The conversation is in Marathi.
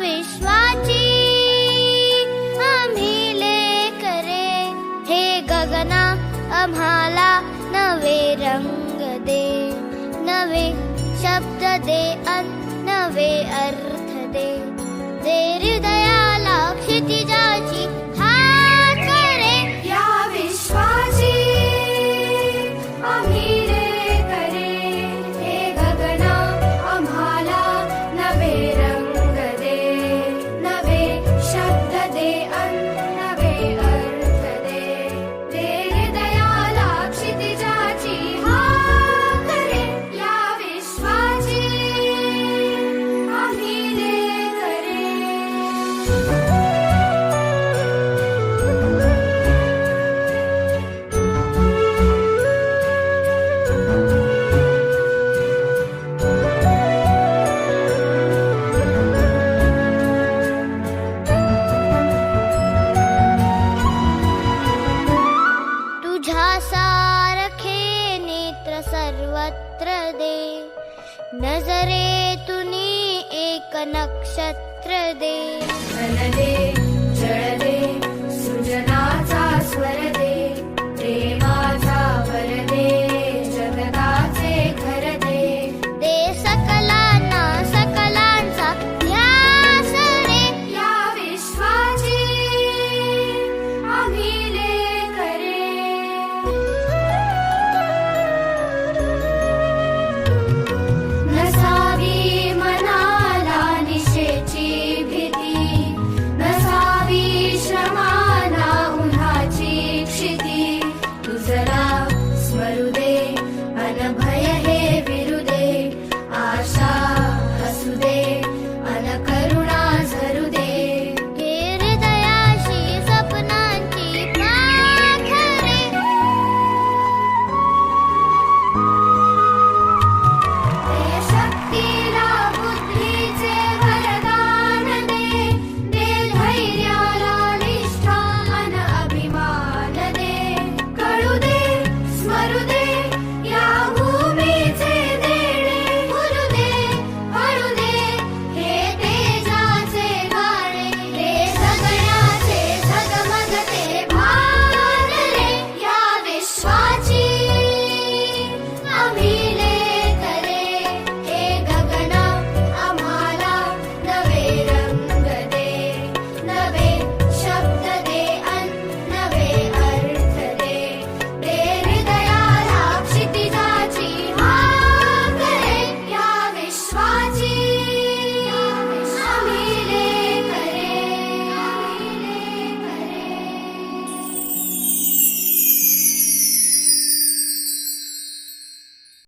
विश्वाची आम्ही लेकरे. हे गगना आम्हाला नवे रंग दे. नवे शब्द दे अन नवे अर्थ दे. देरी सर्वत्र दे. नजरे तुनी एक नक्षत्र दे. दे